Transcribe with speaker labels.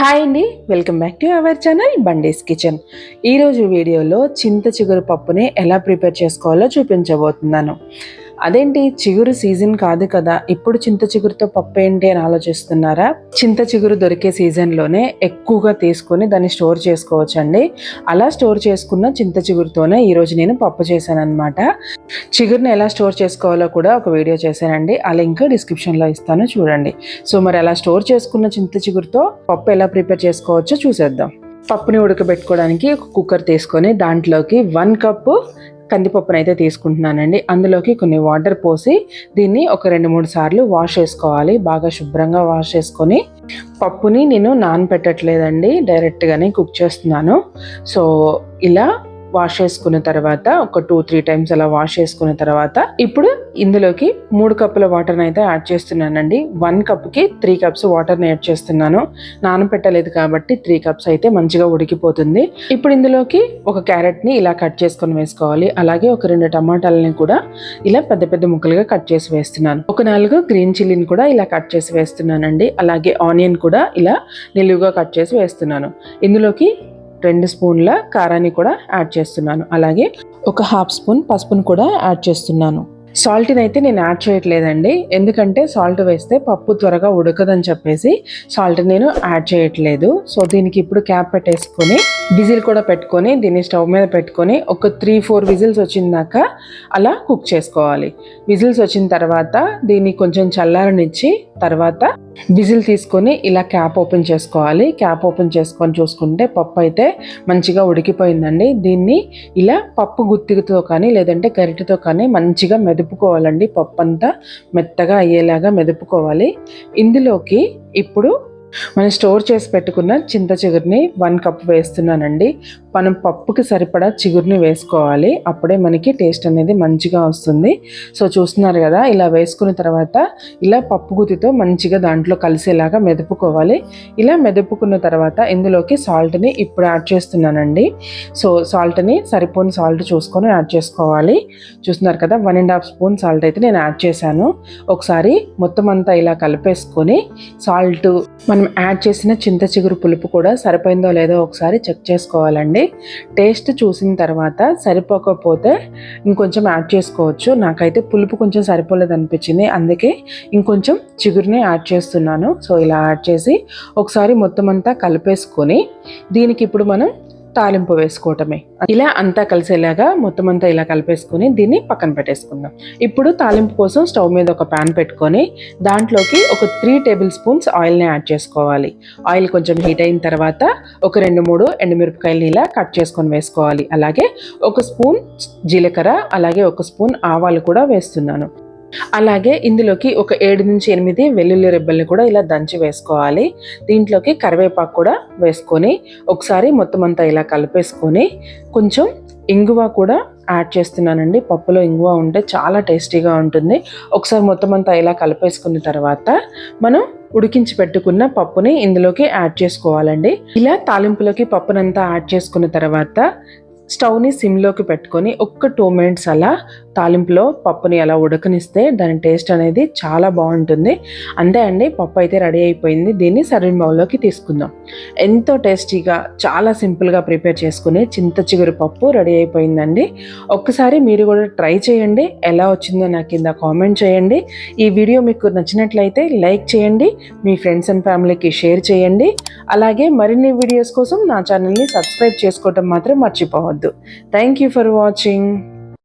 Speaker 1: Hi అండి welcome back to our channel Bandi's kitchen. ఈరోజు వీడియోలో చింత చిగురు పప్పుని ఎలా ప్రిపేర్ చేసుకోవాలో చూపించబోతున్నాను. అదేంటి చిగురు సీజన్ కాదు కదా ఇప్పుడు చింత చిగురుతో పప్పు ఏంటి అని ఆలోచిస్తున్నారా? చింత చిగురు దొరికే సీజన్లోనే ఎక్కువగా తీసుకొని దాన్ని స్టోర్ చేసుకోవచ్చండి. అలా స్టోర్ చేసుకున్న చింత చిగురుతోనే ఈరోజు నేను పప్పు చేశాను అనమాట చిగురుని ఎలా స్టోర్ చేసుకోవాలో కూడా ఒక వీడియో చేశానండి. ఆ లింక్ డిస్క్రిప్షన్లో ఇస్తాను చూడండి. సో మరి అలా స్టోర్ చేసుకున్న చింత చిగురుతో పప్పు ఎలా ప్రిపేర్ చేసుకోవచ్చో చూసేద్దాం. పప్పుని ఉడకబెట్టుకోవడానికి ఒక కుక్కర్ తీసుకొని దాంట్లోకి వన్ కప్పు కందిపప్పును అయితే తీసుకుంటున్నానండి. అందులోకి కొన్ని వాటర్ పోసి దీన్ని ఒక రెండు మూడు సార్లు వాష్ చేసుకోవాలి. బాగా శుభ్రంగా వాష్ చేసుకొని పప్పుని నేను నానబెట్టట్లేదండి డైరెక్ట్గానే కుక్ చేస్తున్నాను. సో ఇలా వాష్ చేసుకున్న తర్వాత ఒక టూ త్రీ టైమ్స్ అలా వాష్ చేసుకున్న తర్వాత ఇప్పుడు ఇందులోకి మూడు కప్పుల వాటర్ని అయితే యాడ్ చేస్తున్నానండి. వన్ కప్కి త్రీ కప్స్ వాటర్ని యాడ్ చేస్తున్నాను. నానపెట్టలేదు కాబట్టి త్రీ కప్స్ అయితే మంచిగా ఉడికిపోతుంది. ఇప్పుడు ఇందులోకి ఒక క్యారెట్ని ఇలా కట్ చేసుకొని వేసుకోవాలి. అలాగే ఒక రెండు టమాటాలని కూడా ఇలా పెద్ద పెద్ద ముక్కలుగా కట్ చేసి వేస్తున్నాను. ఒక నాలుగు గ్రీన్ చిల్లీని కూడా ఇలా కట్ చేసి వేస్తున్నానండి. అలాగే ఆనియన్ కూడా ఇలా నిలువుగా కట్ చేసి వేస్తున్నాను. ఇందులోకి రెండు స్పూన్ల కారాన్ని కూడా యాడ్ చేస్తున్నాను. అలాగే ఒక హాఫ్ స్పూన్ పసుపును కూడా యాడ్ చేస్తున్నాను. సాల్ట్ని అయితే నేను యాడ్ చేయట్లేదండి. ఎందుకంటే సాల్ట్ వేస్తే పప్పు త్వరగా ఉడకదని చెప్పేసి సాల్ట్ నేను యాడ్ చేయట్లేదు. సో దీనికి ఇప్పుడు క్యాప్ పెట్టేసుకొని విజిల్ కూడా పెట్టుకొని దీన్ని స్టవ్ మీద పెట్టుకొని ఒక త్రీ ఫోర్ విజిల్స్ వచ్చిందాక అలా కుక్ చేసుకోవాలి. విజిల్స్ వచ్చిన తర్వాత దీన్ని కొంచెం చల్లారనిచ్చి తర్వాత విజిల్ తీసుకొని ఇలా క్యాప్ ఓపెన్ చేసుకోవాలి. క్యాప్ ఓపెన్ చేసుకొని చూసుకుంటే పప్పు అయితే మంచిగా ఉడికిపోయిందండి. దీన్ని ఇలా పప్పు గుత్తితో కానీ లేదంటే గరిటతో కానీ మంచిగా మెదుపుకోవాలండి. పప్పు అంతా మెత్తగా అయ్యేలాగా మెదుపుకోవాలి. ఇందులోకి ఇప్పుడు మనం స్టోర్ చేసి పెట్టుకున్న చింత చిగురిని వన్ కప్ వేస్తున్నానండి. మనం పప్పుకి సరిపడా చిగురిని వేసుకోవాలి. అప్పుడే మనకి టేస్ట్ అనేది మంచిగా వస్తుంది. సో చూస్తున్నారు కదా ఇలా వేసుకున్న తర్వాత ఇలా పప్పు గుత్తితో మంచిగా దాంట్లో కలిసేలాగా మెదుపుకోవాలి. ఇలా మెదుపుకున్న తర్వాత ఇందులోకి సాల్ట్ని ఇప్పుడు యాడ్ చేస్తున్నానండి. సో సాల్ట్ని సరిపోని సాల్ట్ చూసుకొని యాడ్ చేసుకోవాలి. చూస్తున్నారు కదా one and half spoon salt అయితే నేను యాడ్ చేశాను. ఒకసారి మొత్తం అంతా ఇలా కలిపేసుకొని సాల్ట్ మన యాడ్ చేసిన చింత చిగురు పులుపు కూడా సరిపోయిందో లేదో ఒకసారి చెక్ చేసుకోవాలండి. టేస్ట్ చూసిన తర్వాత సరిపోకపోతే ఇంకొంచెం యాడ్ చేసుకోవచ్చు. నాకైతే పులుపు కొంచెం సరిపోలేదు అనిపించింది. అందుకే ఇంకొంచెం చిగురుని యాడ్ చేస్తున్నాను. సో ఇలా యాడ్ చేసి ఒకసారి మొత్తం అంతా కలిపేసుకొని దీనికి ఇప్పుడు మనం తాలింపు వేసుకోవటమే. ఇలా అంతా కలిసేలాగా మొత్తం అంతా ఇలా కలిపేసుకొని దీన్ని పక్కన పెట్టేసుకుందాం. ఇప్పుడు తాలింపు కోసం స్టవ్ మీద ఒక ప్యాన్ పెట్టుకొని దాంట్లోకి ఒక త్రీ టేబుల్ స్పూన్స్ ఆయిల్ని యాడ్ చేసుకోవాలి. ఆయిల్ కొంచెం హీట్ అయిన తర్వాత ఒక రెండు మూడు ఎండుమిరపకాయలు ఇలా కట్ చేసుకొని వేసుకోవాలి. అలాగే ఒక స్పూన్ జీలకర్ర అలాగే ఒక స్పూన్ ఆవాలు కూడా వేస్తున్నాను. అలాగే ఇందులోకి ఒక ఏడు నుంచి ఎనిమిది వెల్లుల్లి రెబ్బల్ని కూడా ఇలా దంచి వేసుకోవాలి. దీంట్లోకి కరివేపాకు కూడా వేసుకొని ఒకసారి మొత్తం అంతా ఇలా కలిపేసుకొని కొంచెం ఇంగువ కూడా యాడ్ చేస్తున్నానండి. పప్పులో ఇంగువ ఉంటే చాలా టేస్టీగా ఉంటుంది. ఒకసారి మొత్తం అంతా ఇలా కలిపేసుకున్న తర్వాత మనం ఉడికించి పెట్టుకున్న పప్పుని ఇందులోకి యాడ్ చేసుకోవాలండి. ఇలా తాలింపులోకి పప్పునంతా యాడ్ చేసుకున్న తర్వాత స్టవ్ని సిమ్లోకి పెట్టుకొని ఒక్క టూ మినిట్స్ అలా తాలింపులో పప్పుని అలా ఉడకనిస్తే దాని టేస్ట్ అనేది చాలా బాగుంటుంది. అంతే అండి పప్పు అయితే రెడీ అయిపోయింది. దీన్ని సర్వింగ్ బౌల్లోకి తీసుకుందాం. ఎంతో టేస్టీగా చాలా సింపుల్గా ప్రిపేర్ చేసుకుని చింత చిగురు పప్పు రెడీ అయిపోయిందండి. ఒక్కసారి మీరు కూడా ట్రై చేయండి. ఎలా వచ్చిందో నాకు కింద కామెంట్ చేయండి. ఈ వీడియో మీకు నచ్చినట్లయితే లైక్ చేయండి. మీ ఫ్రెండ్స్ అండ్ ఫ్యామిలీకి షేర్ చేయండి. అలాగే మరిన్ని వీడియోస్ కోసం నా ఛానల్ని సబ్స్క్రైబ్ చేసుకోవటం మాత్రం మర్చిపోవద్దు. Thank you for watching